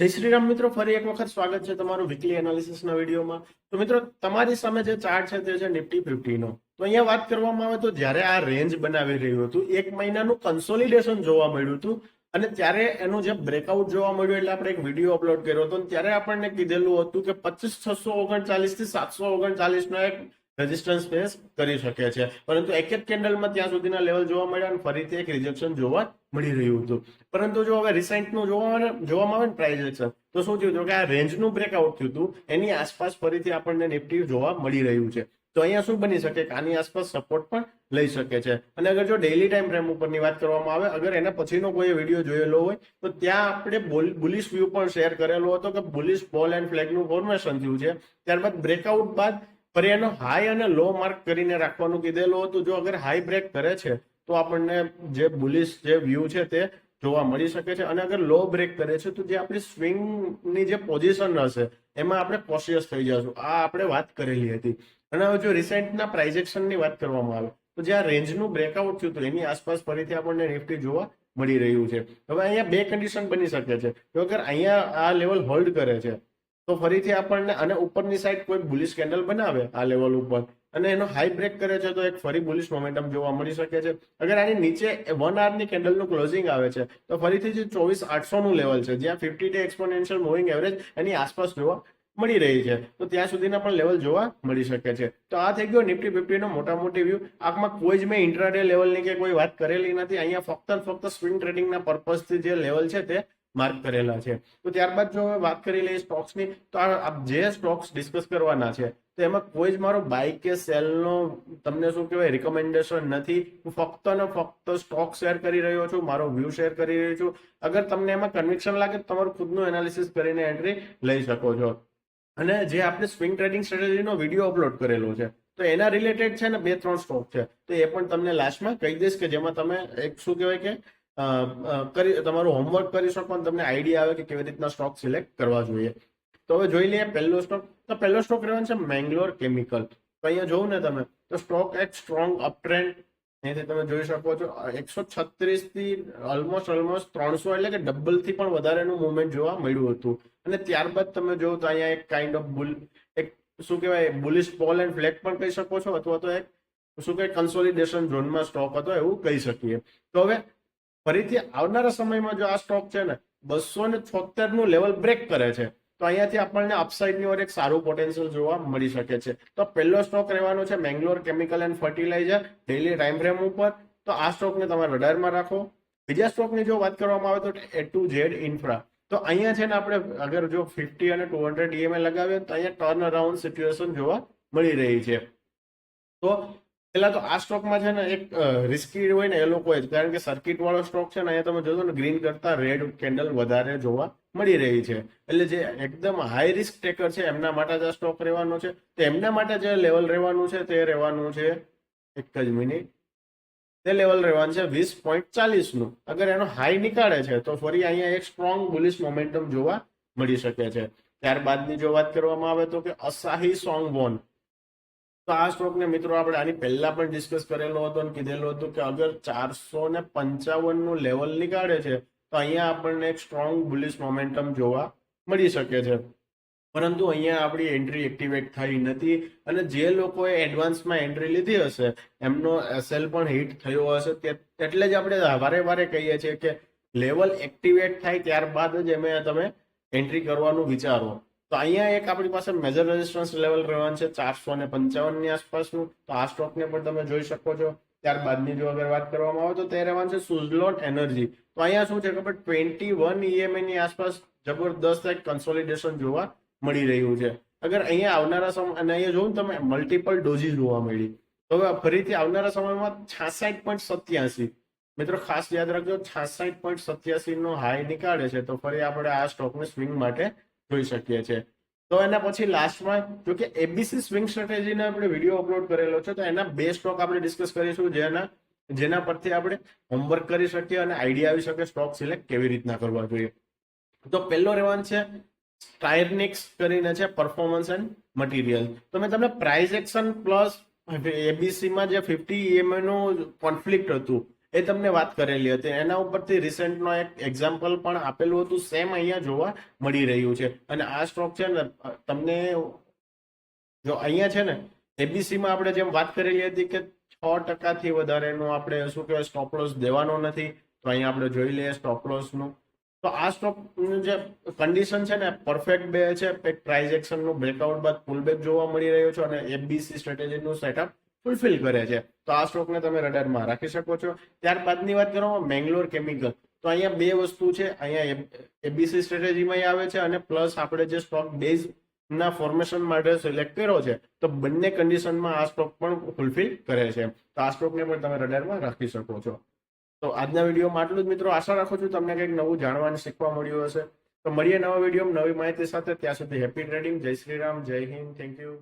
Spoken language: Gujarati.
જય શ્રી રામ મિત્રો, ફરી એક વખત સ્વાગત છે તમારું વીકલી એનાલિસિસના વિડીયોમાં. તો મિત્રો, તમારી સામે જે ચાર્ટ છે તે છે નિફ્ટી ફિફ્ટીનો તો અહીંયા વાત કરવામાં આવે તો જ્યારે આ રેન્જ બનાવી રહ્યું હતું, એક મહિનાનું કન્સોલિડેશન જોવા મળ્યું હતું. અને ત્યારે એનું જે બ્રેકઆઉટ જોવા મળ્યું એટલે આપણે એક વીડિયો અપલોડ કર્યો હતો. ત્યારે આપણને કીધેલું હતું કે પચીસ છસો ઓગણચાલીસથી સાતસો ઓગણચાલીસ નો એક રેઝિસ્ટન્સ ફેસ કરી શકે છે. પરંતુ એક જ કેન્ડલમાં ત્યાં સુધીના લેવલ જોવા મળ્યા અને ફરીથી એક રિજેક્શન જોવા મળી રહ્યું હતું. પરંતુ જો હવે રિસેન્ટનું જોવા જોવામાં આવે ને પ્રાઇસ એક્શન તો શું થયું? હતું કે આ રેન્જનું બ્રેકઆઉટ થયું હતું, એની આસપાસ ફરીથી આપણને નિફ્ટી જોવા મળી રહ્યું છે. તો અહીંયા શું બની શકે? કે આની આસપાસ સપોર્ટ પણ લઈ શકે છે. અને અગર જો ડેઇલી ટાઈમ ફ્રેમ ઉપરની વાત કરવામાં આવે, અગર એના પછીનો કોઈ વીડિયો જોયેલો હોય, તો ત્યાં આપણે બુલિશ વ્યૂ પણ શેર કરેલો હતો કે બુલિશ બોલ એન્ડ ફ્લેગનું ફોર્મેશન થયું છે. ત્યારબાદ બ્રેકઆઉટ બાદ ફરી એનો હાઈ અને લો માર્ક કરીને રાખવાનું કીધેલું હતું. જો અગર હાઈ બ્રેક કરે છે, તો આપણને જે બુલિશ જે વ્યૂ છે તે જોવા મળી શકે છે. અને અગર લો બ્રેક કરે છે, તો જે આપણી સ્વિંગની જે પોઝિશન હશે, એમાં આપણે કોશિયસ થઈ જશું. આ આપણે વાત કરેલી હતી. અને હવે જો રિસેન્ટના પ્રાઇઝેક્શનની વાત કરવામાં આવે, તો જે આ રેન્જનું બ્રેકઆઉટ થયું હતું એની આસપાસ ફરીથી આપણને નિફ્ટી જોવા મળી રહ્યું છે. હવે અહીંયા બે કન્ડિશન બની શકે છે. જો અગર અહીંયા આ લેવલ હોલ્ડ કરે છે તો ફરીથી આપણને અને ઉપરની સાઈડ કોઈ બુલિશ કેન્ડલ બનાવે આ લેવલ ઉપર. અને એનો હાઈ બ્રેક કરે છે તો એક ફરી બુલિશ મોમેન્ટમ જોવા મળી શકે છે. અગર આની નીચે વન આવરની કેન્ડલનું ક્લોઝિંગ આવે છે, તો ફરીથી જે ચોવીસ આઠસોનું લેવલ છે, જ્યાં fifty day exponential moving average એની આસપાસ જોવા મળી રહી છે. તો ત્યાં સુધીના પણ લેવલ જોવા મળી શકે છે. તો આ થઈ ગયો નિફ્ટી ફિફ્ટીનો મોટા મોટી વ્યૂ આમાં કોઈ જ મેં ઇન્ટ્રાડે લેવલની કે કોઈ વાત કરેલી નથી. અહીંયા ફક્ત ફક્ત સ્વિંગ ટ્રેડિંગના પર્પઝથી જે લેવલ છે તે માર્ક કરેલા છે. તો ત્યારબાદ જો વાત કરી લઈએ સ્ટોક્સની, તો આ જે સ્ટોક્સ ડિસ્કસ કરવાના છે, તો એમાં કોઈ જ મારો બાઇક કે સેલનો તમને શું કહેવાય રિકમેન્ડેશન નથી. હું ફક્ત ને ફક્ત સ્ટોક શેર કરી રહ્યો છું, મારો વ્યૂ શેર કરી રહ્યો છું. અગર તમને એમાં કન્વિક્શન લાગે તો તમારું ખુદનું એનાલિસિસ કરીને એન્ટ્રી લઈ શકો છો. અને જે આપણે સ્વિંગ ટ્રેડિંગ સ્ટ્રેટેજીનો વીડિયો અપલોડ કરેલો છે, તો એના રિલેટેડ છે ને બે ત્રણ સ્ટોક છે. તો એ પણ તમને લાસ્ટમાં કહી દઈશ કે જેમાં તમે એક શું કહેવાય કે કરી, તમારું હોમવર્ક કરી શકો અને તમને આઈડિયા આવે કે કેવી રીતના સ્ટોક સિલેક્ટ કરવા જોઈએ. તો હવે જોઈ લઈએ પહેલો સ્ટોક તો પહેલો સ્ટોક રહેવાનો છે મેંગ્લોર કેમિકલ તો અહીંયા જોવું ને તમે, તો સ્ટોક એક સ્ટ્રોંગ અપટ્રેન્ડ એથી તમે જોઈ શકો છો એકસો છત્રીસથી ઓલમોસ્ટ ઓલમોસ્ટ ત્રણસો એટલે કે ડબલથી પણ વધારેનું મુવમેન્ટ જોવા મળ્યું હતું. અને ત્યારબાદ તમે જોવો તો અહીંયા એક કાઇન્ડ ઓફ બુલ એક શું કહેવાય બુલિશ પોલ એન્ડ ફ્લેગ પણ કહી શકો છો, અથવા તો એક શું કહેવાય કન્સોલિડેશન ઝોનમાં સ્ટોક હતો, એવું કહી શકીએ. તો હવે ફરીથી આવનારા સમયમાં જો આ સ્ટોક છે ને બસો ને છોતેરનું લેવલ બ્રેક કરે છે, તો અહીંયાથી આપણને અપસાઇડની ઓર એક સારું પોટેન્શિયલ જોવા મળી શકે છે. તો પહેલો સ્ટોક રહેવાનો છે Mangalore chemical and fertilizer daily time frame ઉપર. તો આ સ્ટોકને તમારે રડારમાં રાખો. બીજા સ્ટોકની જો વાત કરવામાં આવે તો એ ટુ ઝેડ ઇન્ફ્રા તો અહીંયા છે ને આપણે અગર જો ફિફ્ટી અને ટુ હંડ્રેડ ઈએમઆઈ લગાવીએ તો અહીંયા ટર્ન અરાઉન્ડ સિચ્યુએશન જોવા મળી રહી છે. તો પેલા તો આ સ્ટોકમાં છે ને એક રિસ્કી હોય ને એ લોકો જ. કારણ કે સર્કિટ વાળો સ્ટોક છે ને અહીંયા તમે જોશો ને ગ્રીન કરતા રેડ કેન્ડલ વધારે જોવા મળી રહી છે. એટલે જે એકદમ હાઈ રિસ્ક ટેકર છે, એમના માટે જ આ સ્ટોક રહેવાનો છે. તો એમના માટે જે લેવલ રહેવાનું છે, તે રહેવાનું છે એક જ મિનિટ. તે લેવલ રહેવાનું છે વીસ પોઈન્ટ ચાલીસનું. અગર એનો હાઈ નીકાળે છે, તો ફરી અહીંયા એક સ્ટ્રોંગ બુલિશ મોમેન્ટમ જોવા મળી શકે છે. ત્યારબાદની જો વાત કરવામાં આવે તો કે અસાહી સોંગ વોન તો આ સ્ટોકને મિત્રો આપણે આની પહેલા પણ ડિસ્કસ કરેલો હતો અને કીધેલું હતું કે અગર ચારસો ને પંચાવનનું લેવલ નીકાળે છે, તો અહીંયા આપણને એક સ્ટ્રોંગ બુલિશ મોમેન્ટમ જોવા મળી શકે છે. પરંતુ અહીંયા આપણી એન્ટ્રી એક્ટિવેટ થઈ નથી અને જે લોકોએ એડવાન્સમાં એન્ટ્રી લીધી હશે, એમનો એસએલ પણ હિટ થયો હશે એટલે જ આપણે વારે વારે કહીએ છીએ કે લેવલ એક્ટિવેટ થાય ત્યારબાદ જ એમે તમે એન્ટ્રી કરવાનું વિચારો. તો અહીંયા એક આપણી પાસે મેજર રેઝિસ્ટન્સ લેવલ રહેવાનું છે, ચારસો ને પંચાવનની આસપાસનું. તો આ સ્ટોકને પણ તમે જોઈ શકો છો. ત્યારબાદની જો અગર વાત કરવામાં આવે તો તે રહેવાનું છે સુઝલોટ એનર્જી તો અહીંયા શું છે ખબર? ટ્વેન્ટી વન ઈએમઆઈ ની આસપાસ જબરદસ્ત એક કન્સોલિડેશન જોવા મળી રહ્યું છે. અગર અહીંયા આવનારા સમય અને અહીંયા જોઉં તમે મલ્ટિપલ ડોઝીસ જોવા મળી. તો હવે ફરીથી આવનારા સમયમાં છાસઠ પોઈન્ટ સત્યાસી. મિત્રો ખાસ યાદ રાખજો, છાસઠ પોઈન્ટ સત્યાસી નો હાઈ નીકાળે છે. તો ફરી આપણે આ સ્ટોકને સ્વિંગ માટે જોઈ શકીએ છીએ. તો એના પછી લાસ્ટમાં જો કે એબીસી સ્વિંગ સ્ટ્રેટેજીનો આપણે વીડિયો અપલોડ કરેલો છે, તો એના બે સ્ટોક આપણે ડિસ્કસ કરીશું, જેના જેના પરથી આપણે હોમવર્ક કરી શકીએ અને આઈડિયા આવી શકે સ્ટોક સિલેક્ટ કેવી રીતના કરવા જોઈએ. તો પહેલો રહેવાનું છે સ્ટાયરનિક્સ કરીને છે પરફોર્મન્સ એન્ડ મટીરિયલ તો મેં તમને પ્રાઇઝ એક્શન પ્લસ એબીસીમાં જે ફિફ્ટી ઈએમઆઈ નું કોન્ફ્લિક્ટ હતું એ તમને વાત કરેલી હતી. એના ઉપરથી રિસેન્ટનો એક એક્ઝામ્પલ પણ આપેલું હતું. સેમ અહીંયા જોવા મળી રહ્યું છે. અને આ સ્ટોક છે ને તમને જો અહીંયા છે ને એબીસીમાં આપણે જેમ વાત કરેલી હતી કે છ ટકાથી વધારેનું આપણે શું કહેવાય સ્ટોપ દેવાનો નથી, તો અહીંયા આપણે જોઈ લઈએ સ્ટોપનું. તો આ સ્ટોકનું જે કન્ડિશન છે ને પરફેક્ટ બે છે. પ્રાઇઝ એક્શન બ્રેકઆઉટ બાદ પુલબેક જોવા મળી રહ્યો છે અને એબીસી સ્ટ્રેટેજીનું સેટઅપ ફુલફિલ કરે છે. તો આ સ્ટોકને તમે રડારમાં રાખી શકો છો. ત્યારબાદની વાત કરવામાં મેંગ્લોર કેમિકલ. તો અહીંયા બે વસ્તુ છે. અહીંયા એબીસી સ્ટ્રેટેજીમાં આવે છે અને પ્લસ આપણે જે સ્ટોક બેઝ ના ફોર્મેશન માટે સિલેક્ટ કર્યો છે, તો બંને કન્ડિશનમાં આ સ્ટોક પણ ફુલફિલ કરે છે. તો આ સ્ટોકને પણ તમે રડારમાં રાખી શકો છો. તો આજના વિડીયોમાં આટલું જ મિત્રો. આશા રાખું છું તમને કંઈક નવું જાણવા અને શીખવા મળ્યું હશે. તો મળીએ નવા વીડિયો નવી માહિતી સાથે. ત્યાં સુધી હેપી ટ્રેડિંગ. જય શ્રી રામ. જય હિન્દ. Thank you.